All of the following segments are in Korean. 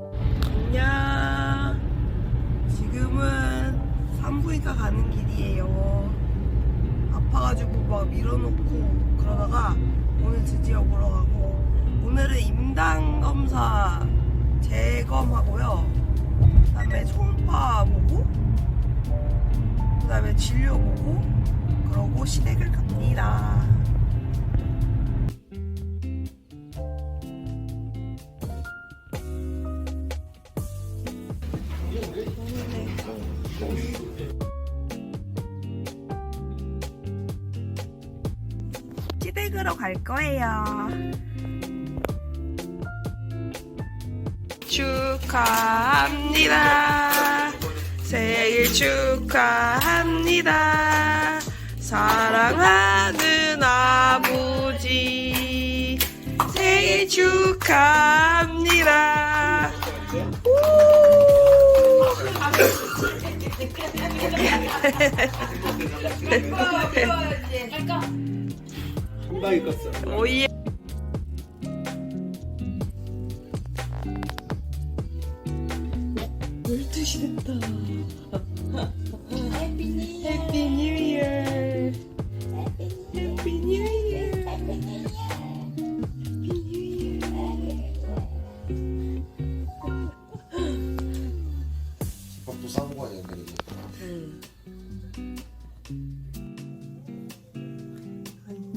안녕. 지금은 산부인과 가는 길이에요. 아파가지고 막 밀어놓고 그러다가 오늘 드디어 보러 가고 오늘은 임당 검사 재검하고요. 그다음에 초음파 보고 그다음에 진료 보고 그러고 시댁을 갑니다. 시댁으로 갈 거예요. 축하합니다. 생일 축하합니다. 사랑하는 아버지 생일 축하합니다. 우! 상당히 컸어. 오예. 열두 시 됐다. 해피 뉴 이어. 해피 뉴 이어. 해피 뉴 집밥도 싸먹고 하냐 근데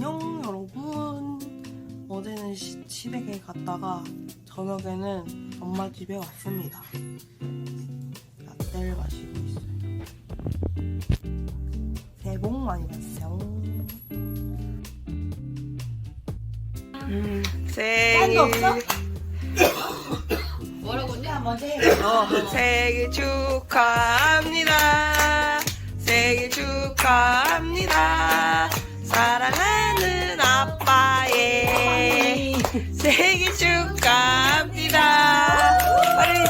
안녕 여러분. 어제는 시, 시댁에 갔다가 저녁에는 엄마 집에 왔습니다. 라떼를 마시고 있어요. 새해 복 많이 받으세요. 음, 생일 뭐라고 언니 한번 해. 어, 생일 축하합니다. 생일 축하 생일 축하합니다. 빨리.